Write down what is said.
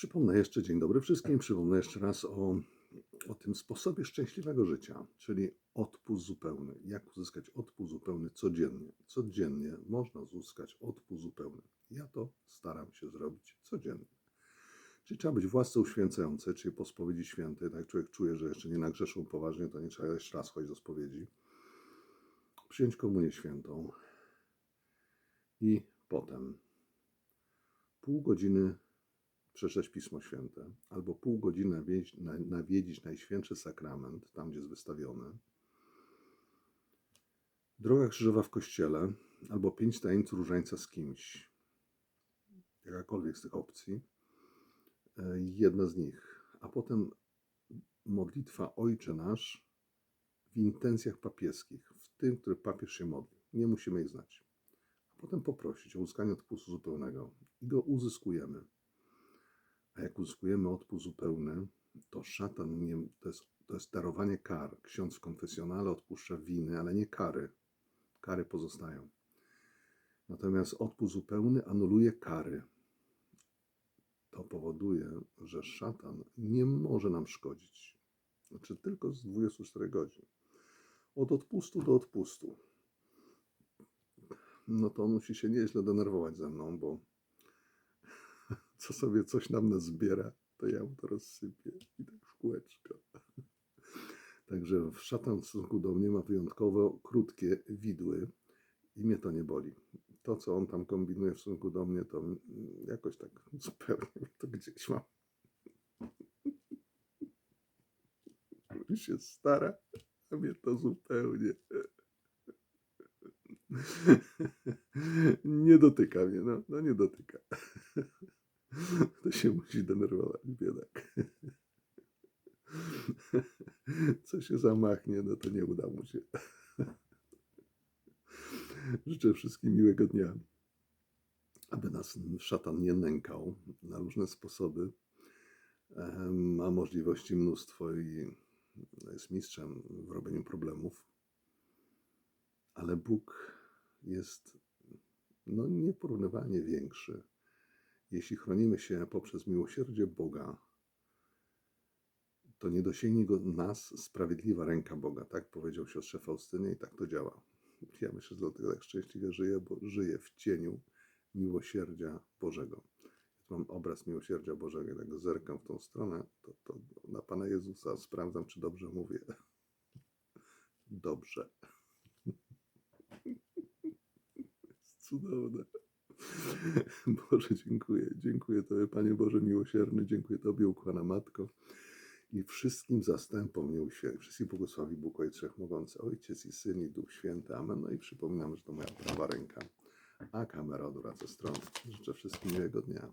Przypomnę jeszcze, dzień dobry wszystkim, przypomnę jeszcze raz o, o tym sposobie szczęśliwego życia, czyli odpust zupełny. Jak uzyskać odpust zupełny codziennie? Codziennie można uzyskać odpust zupełny. Ja to staram się zrobić codziennie. Czyli trzeba być własce uświęcające, czyli po spowiedzi świętej, tak jak człowiek czuje, że jeszcze nie nagrzeszył poważnie, to nie trzeba jeszcze raz chodzić do spowiedzi. Przyjąć komunię świętą i potem pół godziny przeczytać Pismo Święte, albo pół godziny nawiedzić, na- nawiedzić Najświętszy Sakrament, tam gdzie jest wystawiony. Droga krzyżowa w kościele, albo pięć tajemnic różańca z kimś. Jakakolwiek z tych opcji. E, Jedna z nich. A potem modlitwa Ojcze Nasz w intencjach papieskich, w tym, który papież się modli. Nie musimy ich znać. A potem poprosić o uzyskanie odpustu zupełnego i go uzyskujemy. Uzyskujemy odpust zupełny, to szatan nie, to, jest, to jest darowanie kar. Ksiądz w konfesjonale odpuszcza winy, ale nie kary. Kary pozostają. Natomiast odpust zupełny anuluje kary. To powoduje, że szatan nie może nam szkodzić. Znaczy tylko z 24 godzin. Od odpustu do odpustu. No to on musi się nieźle denerwować ze mną, bo co sobie coś nam nazbiera, to ja mu to rozsypię i tak w kółeczko. Także szatan w stosunku do mnie ma wyjątkowo krótkie widły i mnie to nie boli. To, co on tam kombinuje w stosunku do mnie, to mm, jakoś tak zupełnie to gdzieś mam. się stara, a mnie to zupełnie nie dotyka mnie, no, no nie dotyka. To się musi denerwować, biedak. Co się zamachnie, no to nie uda mu się. Życzę wszystkim miłego dnia. Aby nas szatan nie nękał na różne sposoby. Ma możliwości mnóstwo i jest mistrzem w robieniu problemów. Ale Bóg jest no, nieporównywalnie większy jeśli chronimy się poprzez miłosierdzie Boga, to nie dosięgnie go nas sprawiedliwa ręka Boga. Tak powiedział siostrze Faustynie i tak to działa. Ja myślę, że dlatego tak szczęśliwie żyję, bo żyję w cieniu miłosierdzia Bożego. Mam obraz miłosierdzia Bożego, jak zerkam w tą stronę, to, to na Pana Jezusa sprawdzam, czy dobrze mówię. Dobrze. Jest cudowne. Boże, dziękuję. Dziękuję Tobie, Panie Boże miłosierny. Dziękuję Tobie, ukochana Matko. I wszystkim zastępom nieuświętym. Wszystkich błogosławi Bóg Ojciec Wszechmogący, Ojciec i Syn i Duch Święty. Amen. No i przypominam, że to moja prawa ręka, a kamera odwraca stronę. Życzę wszystkim miłego dnia.